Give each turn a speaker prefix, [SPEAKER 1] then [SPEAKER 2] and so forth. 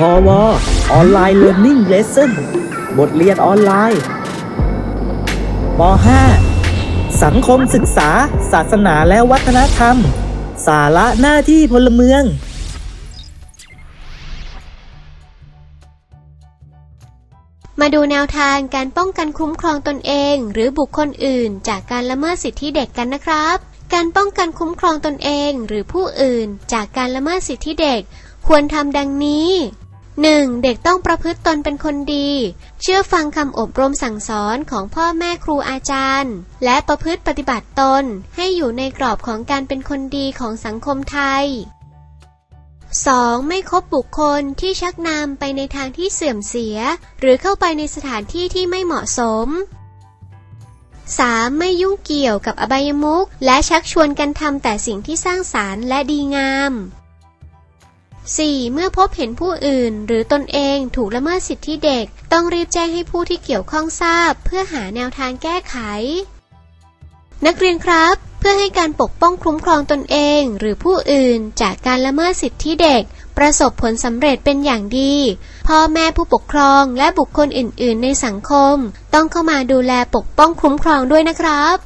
[SPEAKER 1] พอวออนไลน์เรียน i ิ g เลส s o n บทเรียนออนไลน์ป .5 สังคมศึกษา ศาสนาและวัฒนธรรม สาระหน้าที่พลเมือง
[SPEAKER 2] มาดูแนวทางการป้องกันคุ้มครองตนเอง หรือบุคคลอื่น จากการละเมิดสิทธิเด็กกันนะครับ การป้องกันคุ้มครองตนเอง หรือผู้อื่น จากการละเมิดสิทธิเด็ก ควรทำดังนี้ 1. เด็กต้องประพฤติตนเป็นคนดี เชื่อฟังคำอบรมสั่งสอนของพ่อแม่ครูอาจารย์ และประพฤติปฏิบัติตนให้อยู่ในกรอบของการเป็นคนดีของสังคมไทย 2. ไม่คบบุคคลที่ชักนำไปในทางที่เสื่อมเสีย หรือเข้าไปในสถานที่ที่ไม่เหมาะสม 3. ไม่ยุ่งเกี่ยวกับอบายมุขและชักชวนกันทำแต่สิ่งที่สร้างสารรค์และดีงาม 4. เมื่อพบเห็นผู้อื่น หรือตนเองถูกละเมิดสิทธิเด็ก ต้องรีบแจ้งให้ผู้ที่เกี่ยวข้องทราบ เพื่อหาแนวทางแก้ไข นักเรียนครับ เพื่อให้การปกป้องคุ้มครองตนเอง หรือผู้อื่นจากการละเมิดสิทธิเด็ก ประสบผลสำเร็จเป็นอย่างดี พ่อแม่ผู้ปกครองและบุคคลอื่น ๆ ในสังคม ต้องเข้ามาดูแลปกป้องคุ้มครองด้วยนะครับ